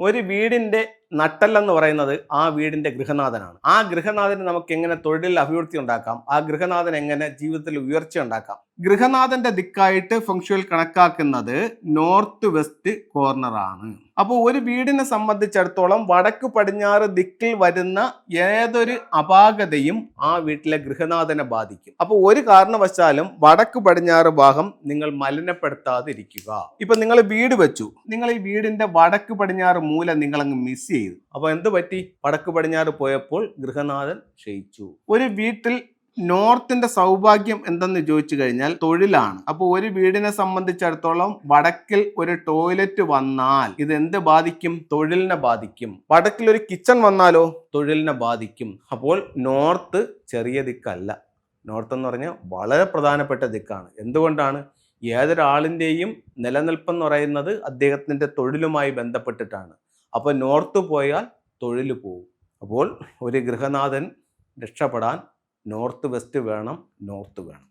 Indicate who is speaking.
Speaker 1: ഒരു വീടിന്റെ നട്ടെല്ലെന്ന് പറയുന്നത് ആ വീടിന്റെ ഗൃഹനാഥനാണ്. ആ ഗൃഹനാഥന് നമുക്ക് എങ്ങനെ തൊഴിലിൽ അഭിവൃദ്ധി ഉണ്ടാക്കാം? ആ ഗൃഹനാഥൻ എങ്ങനെ ജീവിതത്തിൽ ഉയർച്ച ഉണ്ടാക്കാം? ഗൃഹനാഥന്റെ ദിക്കായിട്ട് ഫംഗ്ഷുവൽ കണക്കാക്കുന്നത് നോർത്ത് വെസ്റ്റ് കോർണർ ആണ് അപ്പോൾ ഒരു വീടിനെ സംബന്ധിച്ചിടത്തോളം വടക്ക് പടിഞ്ഞാറ് ദിക്കിൽ വരുന്ന ഏതൊരു അപാകതയും ആ വീട്ടിലെ ഗൃഹനാഥനെ ബാധിക്കും. അപ്പോൾ ഒരു കാരണവശാലും വടക്ക് പടിഞ്ഞാറ് ഭാഗം നിങ്ങൾ മലിനപ്പെടുത്താതിരിക്കുക. ഇപ്പൊ നിങ്ങൾ വീട് വെച്ചു. നിങ്ങൾ ഈ വീടിന്റെ വടക്ക് പടിഞ്ഞാറ് മൂല നിങ്ങൾ അങ്ങ് മിസ് ചെയ്തു. അപ്പൊ എന്ത് പറ്റി? വടക്ക് പടിഞ്ഞാറ് പോയപ്പോൾ ഗൃഹനാഥൻ ക്ഷയിച്ചു. ഒരു വീട്ടിൽ നോർത്തിന്റെ സൗഭാഗ്യം എന്തെന്ന് ചോദിച്ചു കഴിഞ്ഞാൽ തൊഴിലാണ്. അപ്പോൾ ഒരു വീടിനെ സംബന്ധിച്ചിടത്തോളം വടക്കിൽ ഒരു ടോയ്ലറ്റ് വന്നാൽ ഇത് എന്ത് ബാധിക്കും? തൊഴിലിനെ ബാധിക്കും. വടക്കിൽ ഒരു കിച്ചൺ വന്നാലോ? തൊഴിലിനെ ബാധിക്കും. അപ്പോൾ നോർത്ത് ചെറിയ ദിക്കല്ല. നോർത്ത് എന്ന് പറഞ്ഞാൽ വളരെ പ്രധാനപ്പെട്ട ദിക്കാണ്. എന്തുകൊണ്ടാണ്? ഏതൊരാളിന്റെയും നിലനിൽപ്പെന്ന് പറയുന്നത് അദ്ദേഹത്തിന്റെ തൊഴിലുമായി ബന്ധപ്പെട്ടിട്ടാണ്. അപ്പോൾ നോർത്ത് പോയാൽ തൊഴിൽ പോവും. അപ്പോൾ ഒരു ഗൃഹനാഥൻ രക്ഷപ്പെടാൻ നോർത്ത് വെസ്റ്റ് വേണം നോർത്ത് വേണം.